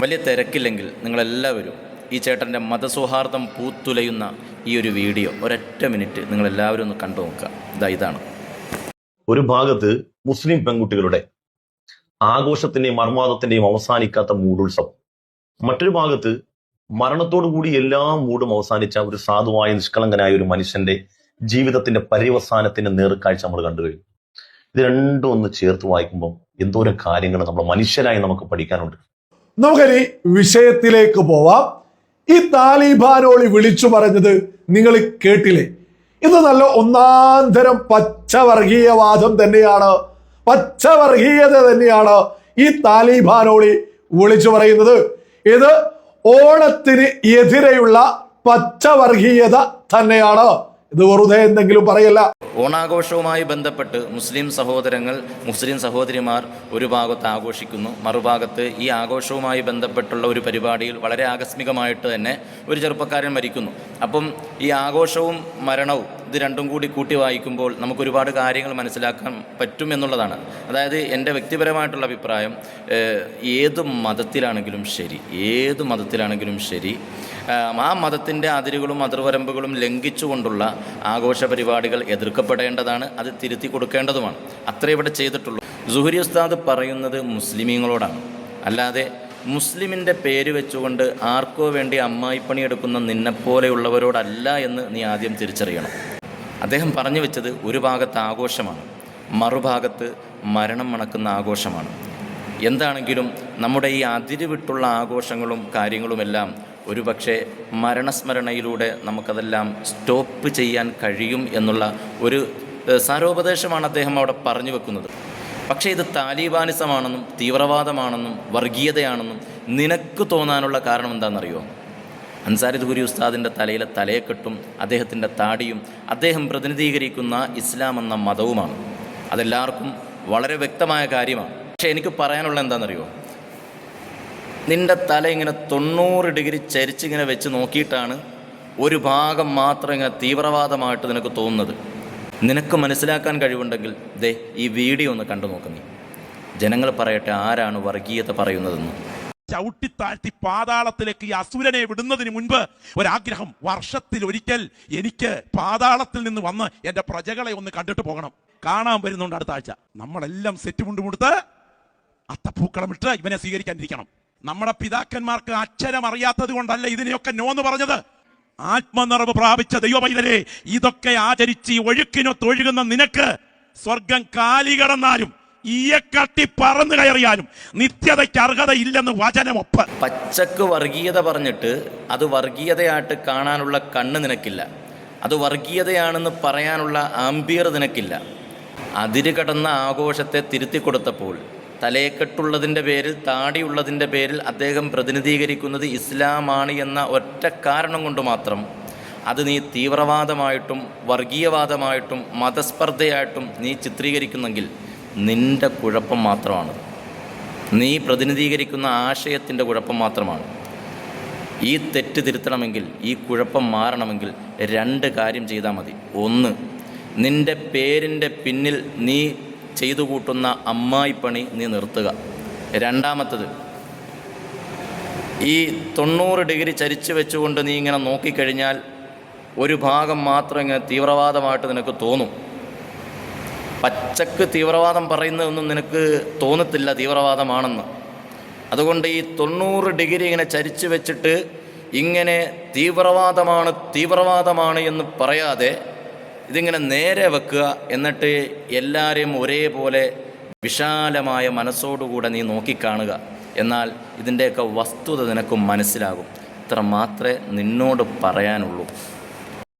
വലിയ തിരക്കില്ലെങ്കിൽ നിങ്ങളെല്ലാവരും ഈ ചേട്ടന്റെ മതസൗഹാർദ്ദം പൂത്തുലയുന്ന ഈ ഒരു വീഡിയോ ഒരൊറ്റ മിനിറ്റ് നിങ്ങളെല്ലാവരും ഒന്ന് കണ്ടു നോക്കുക. ഇതാ ഇതാണ്. ഒരു ഭാഗത്ത് മുസ്ലിം പെൺകുട്ടികളുടെ ആഘോഷത്തിന്റെയും മർമാദത്തിന്റെയും അവസാനിക്കാത്ത മൂടുത്സവം മറ്റൊരു ഭാഗത്ത് മരണത്തോടു കൂടി എല്ലാ മൂടും അവസാനിച്ച ഒരു സാധുവായ നിഷ്കളങ്കനായ ഒരു മനുഷ്യന്റെ ജീവിതത്തിന്റെ പര്യവസാനത്തിന്റെ നേർക്കാഴ്ച നമ്മൾ കണ്ടു കഴിഞ്ഞു. ഇത് രണ്ടും ഒന്ന് ചേർത്ത് വായിക്കുമ്പോൾ എന്തോരം കാര്യങ്ങൾ നമ്മൾ മനുഷ്യരായി നമുക്ക് പഠിക്കാനുണ്ട്. നമുക്കിനി വിഷയത്തിലേക്ക് പോവാം. ഈ താലിബാനോളി വിളിച്ചു പറഞ്ഞത് നിങ്ങൾ കേട്ടില്ലേ? ഇത് നല്ല ഒന്നാന്തരം പച്ചവർഗീയവാദം തന്നെയാണ്. പച്ചവർഗീയത തന്നെയാണ് ഈ താലിബാനോളി വിളിച്ചു പറയുന്നത്. ഇത് ഓണത്തിന് എതിരെയുള്ള പച്ചവർഗീയത തന്നെയാണ്. ഇത് വെറുതെ എന്തെങ്കിലും പറയല്ല. ഓണാഘോഷവുമായി ബന്ധപ്പെട്ട് മുസ്ലിം സഹോദരങ്ങൾ മുസ്ലിം സഹോദരിമാർ ഒരു ഭാഗത്ത് ആഘോഷിക്കുന്നു. മറുഭാഗത്ത് ഈ ആഘോഷവുമായി ബന്ധപ്പെട്ടുള്ള ഒരു പരിപാടിയിൽ വളരെ ആകസ്മികമായിട്ട് തന്നെ ഒരു ചെറുപ്പക്കാരൻ മരിക്കുന്നു. അപ്പം ഈ ആഘോഷവും മരണവും ഇത് രണ്ടും കൂടി കൂട്ടി വായിക്കുമ്പോൾ നമുക്ക് ഒരുപാട് കാര്യങ്ങൾ മനസ്സിലാക്കാൻ പറ്റും എന്നുള്ളതാണ്. അതായത് എന്റെ വ്യക്തിപരമായിട്ടുള്ള അഭിപ്രായം ഏത് മതത്തിലാണെങ്കിലും ശരി ഏത് മതത്തിലാണെങ്കിലും ശരി ആ മതത്തിന്റെ അതിരുകളും അതിർവരമ്പുകളും ലംഘിച്ചുകൊണ്ടുള്ള ആഘോഷ പരിപാടികൾ എതിർക്കപ്പെടേണ്ടതാണ് അത് തിരുത്തി കൊടുക്കേണ്ടതുമാണ്. അത്രേ ഇവിടെ ചെയ്തിട്ടുള്ളൂ. സുഹരി ഉസ്താദ് പറയുന്നത് മുസ്ലിമീങ്ങളോടാണ്. അല്ലാതെ മുസ്ലിമിന്റെ പേര് വെച്ചുകൊണ്ട് ആർക്കോ വേണ്ടി അമ്മായിപ്പണി എടുക്കുന്ന നിന്നെപ്പോലെയുള്ളവരോടല്ല എന്ന് നീ ആദ്യം തിരിച്ചറിയണം. അദ്ദേഹം പറഞ്ഞു വെച്ചത് ഒരു ഭാഗത്ത് ആഘോഷമാണ് മറുഭാഗത്ത് മരണം മണക്കുന്ന ആഘോഷമാണ്. എന്താണെങ്കിലും നമ്മുടെ ഈ അതിര് വിട്ടുള്ള ആഘോഷങ്ങളും കാര്യങ്ങളുമെല്ലാം ഒരുപക്ഷെ മരണസ്മരണയിലൂടെ നമുക്കതെല്ലാം സ്റ്റോപ്പ് ചെയ്യാൻ കഴിയും എന്നുള്ള ഒരു സാരോപദേശമാണ് അദ്ദേഹം അവിടെ പറഞ്ഞു വെക്കുന്നത്. പക്ഷേ ഇത് താലിബാനിസമാണെന്നും തീവ്രവാദമാണെന്നും വർഗീയതയാണെന്നും നിനക്ക് തോന്നാനുള്ള കാരണം എന്താണെന്നറിയോ അൻസാരി ദുഹുരി ഉസ്താദിന്റെ തലയിലെ തലയെക്കെട്ടും അദ്ദേഹത്തിന്റെ താടിയും അദ്ദേഹം പ്രതിനിധീകരിക്കുന്ന ഇസ്ലാം എന്ന മതവുമാണ്. അതെല്ലാവർക്കും വളരെ വ്യക്തമായ കാര്യമാണ്. പക്ഷേ എനിക്ക് പറയാനുള്ള എന്താണെന്നറിയോ? നിന്റെ തല ഇങ്ങനെ തൊണ്ണൂറ് ഡിഗ്രി ചരിച്ചിങ്ങനെ വെച്ച് നോക്കിയിട്ടാണ് ഒരു ഭാഗം മാത്രം ഇങ്ങനെ തീവ്രവാദമായിട്ട് നിനക്ക് തോന്നുന്നത്. നിനക്ക് മനസ്സിലാക്കാൻ കഴിവുണ്ടെങ്കിൽ ദേ ഈ വീഡിയോ ഒന്ന് കണ്ടു നോക്കുന്നേ ജനങ്ങൾ പറയട്ടെ ആരാണ് വർഗീയത പറയുന്നതെന്ന്. ചവിട്ടിത്താഴ്ത്തി പാതാളത്തിലേക്ക് ഈ അസുരനെ വിടുന്നതിന് മുൻപ് ഒരാഗ്രഹം വർഷത്തിൽ ഒരിക്കൽ എനിക്ക് പാതാളത്തിൽ നിന്ന് വന്ന് എന്റെ പ്രജകളെ ഒന്ന് കണ്ടിട്ട് പോകണം. കാണാൻ വരുന്നുണ്ട് അടുത്ത ആഴ്ച. നമ്മളെല്ലാം സെറ്റ് മുണ്ടുമുടുത്ത് അത്തപ്പൂക്കളമിട്ട് ഇവനെ സ്വീകരിക്കാനിരിക്കണം. നമ്മുടെ പിതാക്കന്മാർക്ക് അക്ഷരം അറിയാത്തത് കൊണ്ടല്ല ഇതിനെയൊക്കെ നോന്ന് പറഞ്ഞത്. ആത്മനിറവ് പ്രാപിച്ച ദൈവമൈതരെ ഇതൊക്കെ ആചരിച്ച് ഒഴുക്കിനൊത്തൊഴുകുന്ന നിനക്ക് സ്വർഗം കാലി കടന്നാലും ഈയക്കട്ടി പറന്നു കയറിയാലും നിത്യതയ്ക്ക് അർഹതയില്ലെന്ന് വചനമൊപ്പ്. പച്ചക്ക് വർഗീയത പറഞ്ഞിട്ട് അത് വർഗീയതയായിട്ട് കാണാനുള്ള കണ്ണ് നിനക്കില്ല. അത് വർഗീയതയാണെന്ന് പറയാനുള്ള ആംബിയർ നിനക്കില്ല. അതിര് കടന്ന ആഘോഷത്തെ തിരുത്തി കൊടുത്തപ്പോൾ തലയെക്കെട്ടുള്ളതിന്റെ പേരിൽ താടിയുള്ളതിന്റെ പേരിൽ അദ്ദേഹം പ്രതിനിധീകരിക്കുന്നത് ഇസ്ലാമാണ് എന്ന ഒറ്റ കാരണം കൊണ്ട് മാത്രം. അത് നീ തീവ്രവാദമായിട്ടും വർഗീയവാദമായിട്ടും മതസ്പർദ്ധയായിട്ടും നീ ചിത്രീകരിക്കുന്നെങ്കിൽ നിന്റെ കുഴപ്പം മാത്രമാണ്. നീ പ്രതിനിധീകരിക്കുന്ന ആശയത്തിന്റെ കുഴപ്പം മാത്രമാണ്. ഈ തെറ്റ് തിരുത്തണമെങ്കിൽ ഈ കുഴപ്പം മാറണമെങ്കിൽ രണ്ട് കാര്യം ചെയ്താൽ മതി. ഒന്ന് നിന്റെ പേരിന്റെ പിന്നിൽ നീ ചെയ്തു കൂട്ടുന്ന അമ്മായിപ്പണി നീ നിർത്തുക. രണ്ടാമത്തത് ഈ തൊണ്ണൂറ് ഡിഗ്രി ചരിച്ചു വെച്ചുകൊണ്ട് നീ ഇങ്ങനെ നോക്കിക്കഴിഞ്ഞാൽ ഒരു ഭാഗം മാത്രം ഇങ്ങനെ തീവ്രവാദമായിട്ട് നിനക്ക് തോന്നും. പച്ചക്ക് തീവ്രവാദം പറയുന്നതൊന്നും നിനക്ക് തോന്നത്തില്ല തീവ്രവാദമാണെന്ന്. അതുകൊണ്ട് ഈ തൊണ്ണൂറ് ഡിഗ്രി ഇങ്ങനെ ചരിച്ചു വെച്ചിട്ട് ഇങ്ങനെ തീവ്രവാദമാണ് തീവ്രവാദമാണ് എന്ന് പറയാതെ ഇതിങ്ങനെ നേരെ വെക്കുക എന്നിട്ട് എല്ലാവരെയും ഒരേപോലെ വിശാലമായ മനസ്സോടുകൂടെ നീ നോക്കിക്കാണുക. എന്നാൽ ഇതിന്റെയൊക്കെ വസ്തുത നിനക്കും മനസ്സിലാകും. ഇത്ര മാത്രമേ നിന്നോട് പറയാനുള്ളൂ.